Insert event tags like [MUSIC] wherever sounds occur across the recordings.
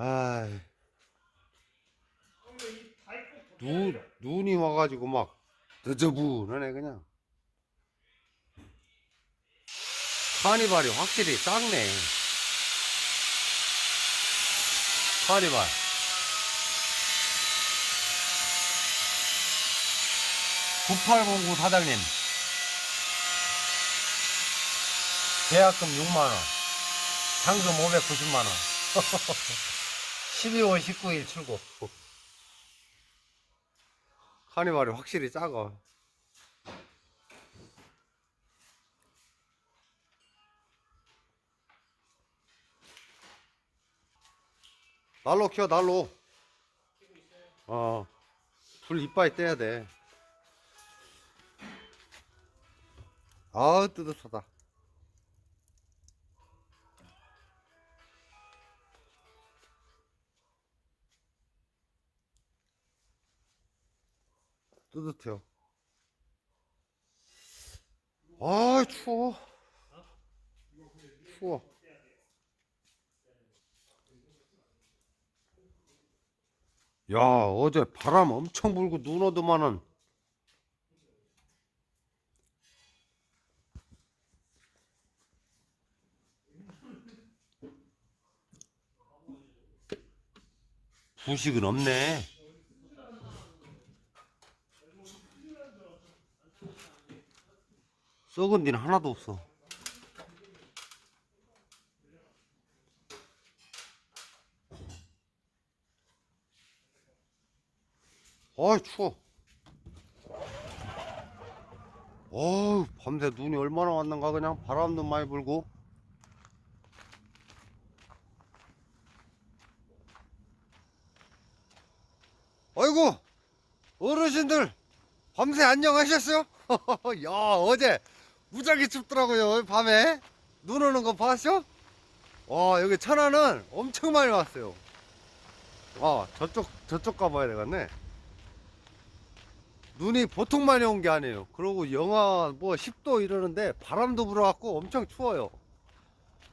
아, 눈 눈이 와가지고 막 드저분하네 그냥. 카니발이 확실히 작네. 카니발. (9809) 사장님 계약금 6만원 상금 590만원 [LAUGHS] 12월 19일 출고. 카니발이 확실히 작아. 날로 키워 날로. 어 불 이빨 떼야 돼. 아 뜨뜻하다 뜨뜻해요. 아 추워. 추워. 야 어제 바람 엄청 불고 눈 오더만은 부식은 없네 썩은 데는 하나도 없어. 아이 추워. 어우 밤새 눈이 얼마나 왔는가 그냥 바람도 많이 불고. 아이고 어르신들 밤새 안녕하셨어요? [LAUGHS] 야 어제 무지하게 춥더라고요 밤에. 눈 오는 거 봤어? 와 여기 천안은 엄청 많이 왔어요. 아 저쪽 저쪽 가봐야 되겠네. 눈이 보통 많이 온 게 아니에요. 그리고 영하 뭐 10도 이러는데 바람도 불어갖고 엄청 추워요.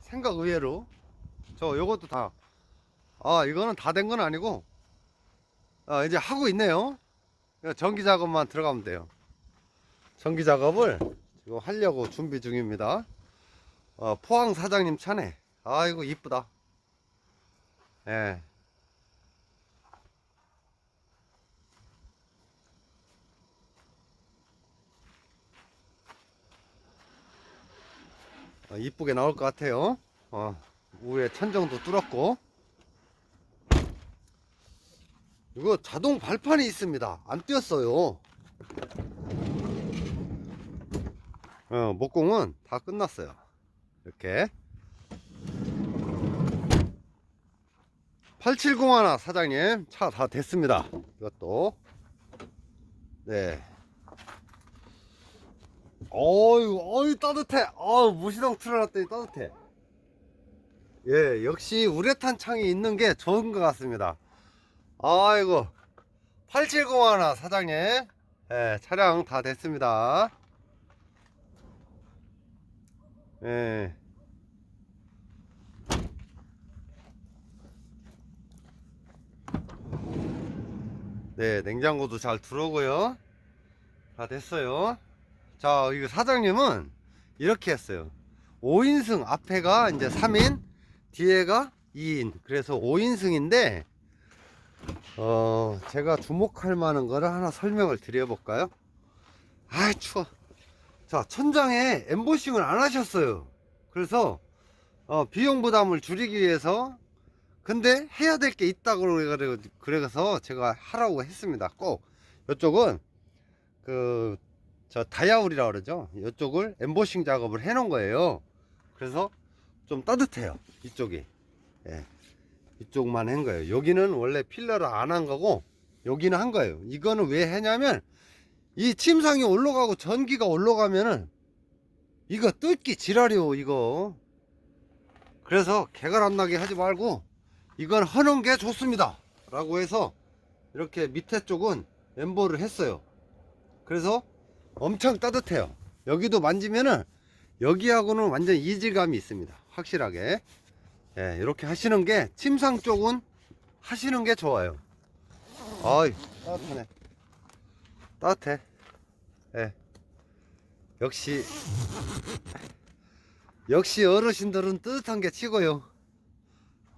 생각 의외로. 저 요것도 다. 아 이거는 다 된 건 아니고. 아, 이제 하고 있네요. 전기 작업만 들어가면 돼요. 전기 작업을 지금 하려고 준비 중입니다. 어, 포항 사장님 차네. 아이고 이쁘다. 예. 어, 이쁘게 나올 것 같아요. 어, 위에 천정도 뚫었고. 이거 자동 발판이 있습니다. 안 띄었어요 어, 목공은 다 끝났어요. 이렇게. 8701 사장님. 차 다 됐습니다. 이것도. 네. 어유 어유 따뜻해. 어우 무시동 틀어놨더니 따뜻해. 예 역시 우레탄 창이 있는 게 좋은 것 같습니다. 아이고. 8701 사장님. 예 차량 다 됐습니다 예. 네, 냉장고도 잘 들어오고요. 다 됐어요. 자, 이거 사장님은 이렇게 했어요. 5인승 앞에가 이제 3인, 뒤에가 2인. 그래서 5인승인데, 어, 제가 주목할 만한 거를 하나 설명을 드려볼까요? 아, 추워. 자, 천장에 엠보싱을 안 하셨어요. 그래서, 어, 비용 부담을 줄이기 위해서, 근데 해야 될 게 있다고 그래- 그래서 제가 하라고 했습니다. 꼭. 이쪽은, 그, 저 다이아울이라 그러죠. 이쪽을 엠보싱 작업을 해 놓은 거예요. 그래서 좀 따뜻해요. 이쪽이. 예. 이쪽만 한 거예요. 여기는 원래 필러를 안 한 거고, 여기는 한 거예요. 이거는 왜 했냐면, 이 침상이 올라가고 전기가 올라가면은 이거 뜯기 지랄이요 이거. 그래서 개가 안 나게 하지 말고 이건 하는 게 좋습니다. 라고 해서 이렇게 밑에 쪽은 엠보를 했어요. 그래서 엄청 따뜻해요. 여기도 만지면은 여기하고는 완전 이질감이 있습니다. 확실하게. 예, 이렇게 하시는 게 침상 쪽은 하시는 게 좋아요. 아이, 따뜻하네. 따뜻해. 예. 역시, 역시 어르신들은 뜨뜻한 게 치고요.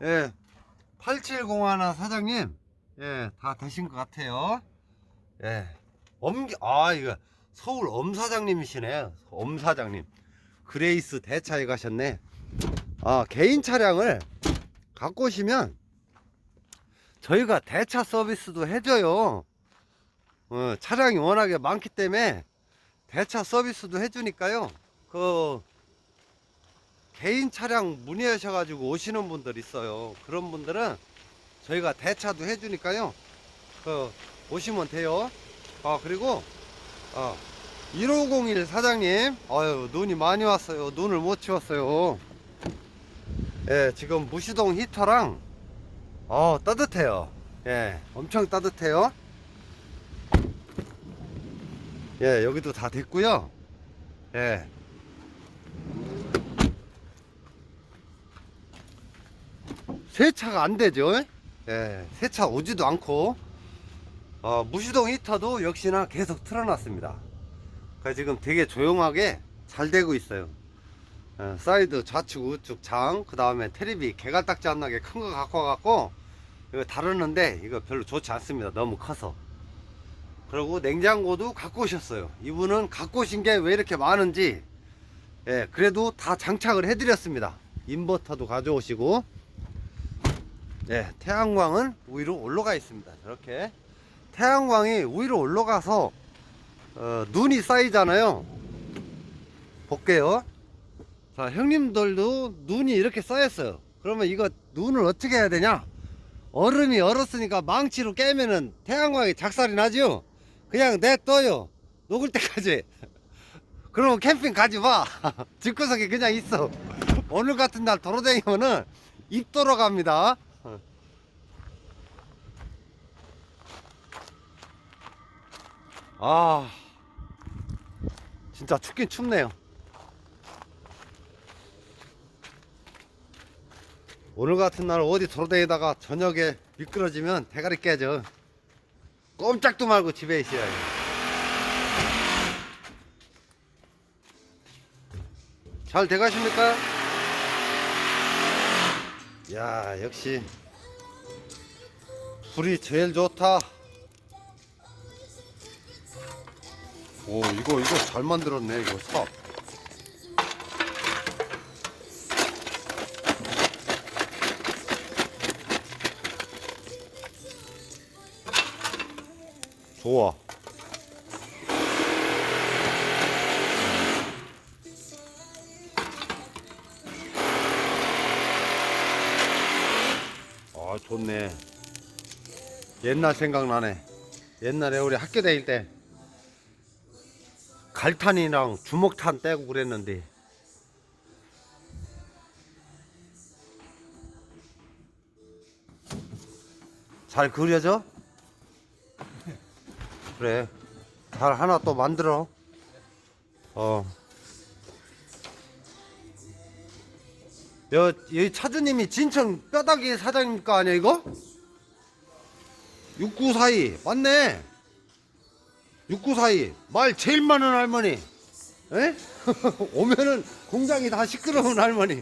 예. 8701 사장님, 예, 다 되신 것 같아요. 예. 엄, 아, 이거 서울 엄 사장님이시네. 엄 사장님. 그레이스 대차에 가셨네. 아, 개인 차량을 갖고 오시면 저희가 대차 서비스도 해줘요. 어, 차량이 워낙에 많기 때문에 대차 서비스도 해주니까요. 그 개인 차량 문의하셔가지고 오시는 분들 있어요. 그런 분들은 저희가 대차도 해주니까요. 그 오시면 돼요. 아 그리고 아 1501 사장님, 아유 눈이 많이 왔어요. 눈을 못 치웠어요. 예, 지금 무시동 히터랑 어 따뜻해요. 예, 엄청 따뜻해요. 예, 여기도 다 됐고요. 예. 세차가 안 되죠. 예, 세차 오지도 않고 어, 무시동 히터도 역시나 계속 틀어놨습니다. 그러니까 지금 되게 조용하게 잘 되고 있어요. 어, 사이드 좌측 우측 장, 그 다음에 테레비 개갈딱지 안 나게 큰 거 갖고 와갖고 이거 다루는데 이거 별로 좋지 않습니다. 너무 커서. 그리고 냉장고도 갖고 오셨어요. 이분은 갖고 오신 게 왜 이렇게 많은지, 예, 그래도 다 장착을 해드렸습니다. 인버터도 가져오시고, 예, 태양광은 위로 올라가 있습니다. 저렇게. 태양광이 위로 올라가서, 어, 눈이 쌓이잖아요. 볼게요. 자, 형님들도 눈이 이렇게 쌓였어요. 그러면 이거 눈을 어떻게 해야 되냐? 얼음이 얼었으니까 망치로 깨면은 태양광이 작살이 나죠? 그냥 냅둬요. 녹을 때까지. [LAUGHS] 그러면 캠핑 가지 마. [LAUGHS] 집구석에 그냥 있어. 오늘 같은 날 도로 다니면은 입 돌아갑니다. 아, 진짜 춥긴 춥네요. 오늘 같은 날 어디 돌아다니다가 저녁에 미끄러지면 대가리 깨져. 꼼짝도 말고 집에 있어야 해. 잘 돼가십니까? 야, 역시 불이 제일 좋다. 오, 이거, 이거 잘 만들었네, 이거 삽. 좋아. 아, 좋네. 옛날 생각나네. 옛날에 우리 학교 다닐 때 갈탄이랑 주먹탄 떼고 그랬는데 잘 그려져? 그래. 잘 하나 또 만들어. 어. 여, 여기 차주님이 진천 뼈다귀 사장님 거 아니야, 이거? 6942. 맞네. 6942. 말 제일 많은 할머니. 에? [LAUGHS] 오면은 공장이 다 시끄러운 할머니. [LAUGHS]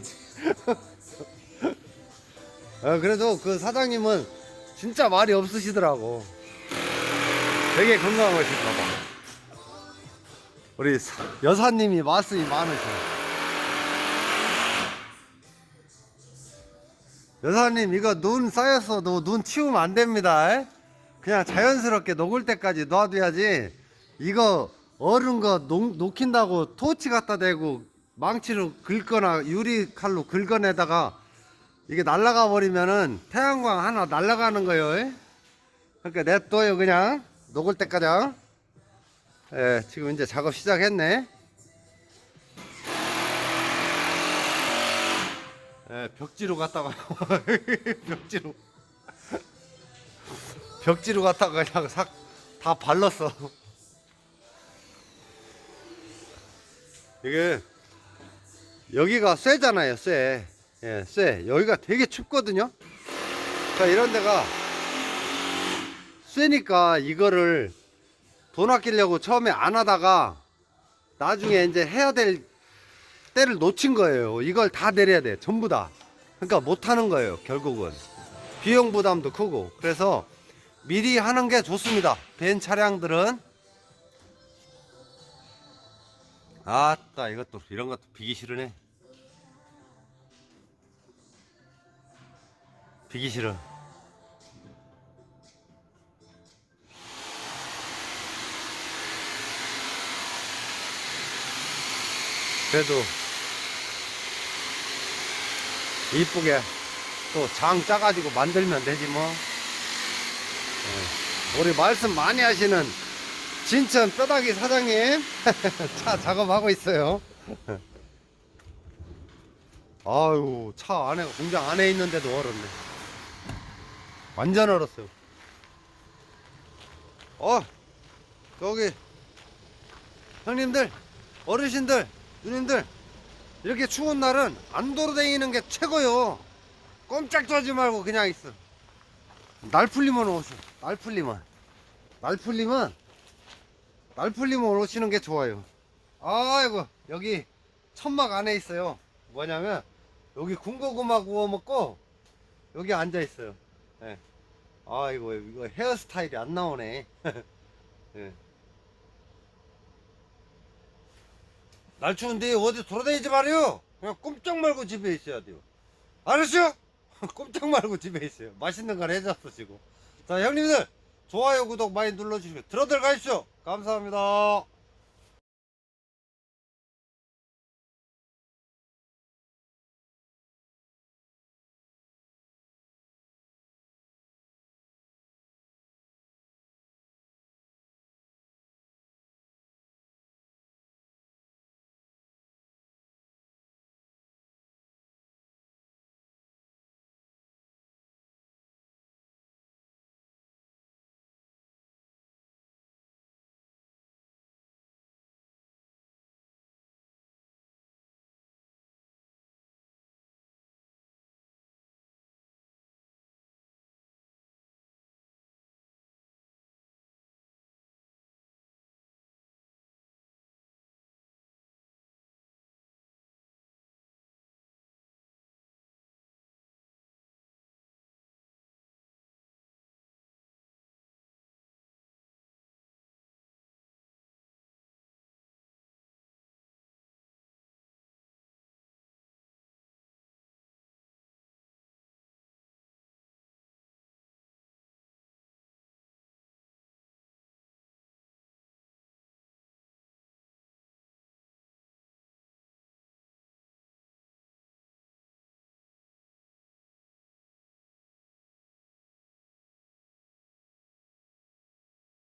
어, 그래도 그 사장님은 진짜 말이 없으시더라고. 되게 건강하실까봐. 우리 사- 여사님이 말씀이 많으셔. 여사님 이거 눈 쌓였어도 눈 치우면 안 됩니다. 에? 그냥 자연스럽게 녹을 때까지 놔둬야지. 이거 얼은 거 녹, 녹힌다고 토치 갖다 대고 망치로 긁거나 유리 칼로 긁어내다가 이게 날아가 버리면은 태양광 하나 날아가는 거예요. 에? 그러니까 냅둬요 그냥 녹을 때까지. 예, 지금 이제 작업 시작했네. 예, 벽지로 갔다가 [LAUGHS] 벽지로 벽지로 갔다가 그냥 싹 다 발랐어. 이게 여기가 쇠잖아요, 쇠. 예, 쇠. 여기가 되게 춥거든요. 자, 이런 데가 쇠니까 이거를 돈 아끼려고 처음에 안 하다가 나중에 이제 해야 될 때를 놓친 거예요. 이걸 다 내려야 돼. 전부 다. 그러니까 못 하는 거예요. 결국은. 비용 부담도 크고. 그래서 미리 하는 게 좋습니다. 벤 차량들은. 아따, 이것도, 이런 것도 비기 싫으네. 비기 싫어. 그래도 이쁘게 또 장 짜가지고 만들면 되지 뭐. 예. 우리 말씀 많이 하시는 진천 뼈다귀 사장님 [LAUGHS] 차 작업하고 있어요. [LAUGHS] 아유 차 안에 공장 안에 있는데도 얼었네. 완전 얼었어요. 어 저기 형님들 어르신들 누님들 이렇게 추운 날은 안 돌아다니는 게 최고요. 꼼짝 하지 말고 그냥 있어. 날 풀리면 오셔. 날 풀리면. 날 풀리면 날 풀리면 오시는 게 좋아요. 아이고 여기 천막 안에 있어요. 뭐냐면 여기 군고구마 구워 먹고 여기 앉아 있어요. 예. 아이고 이거 헤어스타일이 안 나오네. [LAUGHS] 예. 날 추운데 어디 돌아다니지 말아요. 그냥 꼼짝 말고 집에 있어야 돼요. 알았죠? [LAUGHS] 꼼짝 말고 집에 있어요. 맛있는 걸 해줬으시고. 자, 형님들, 좋아요, 구독 많이 눌러주시고, 들어들 가십시오. 감사합니다.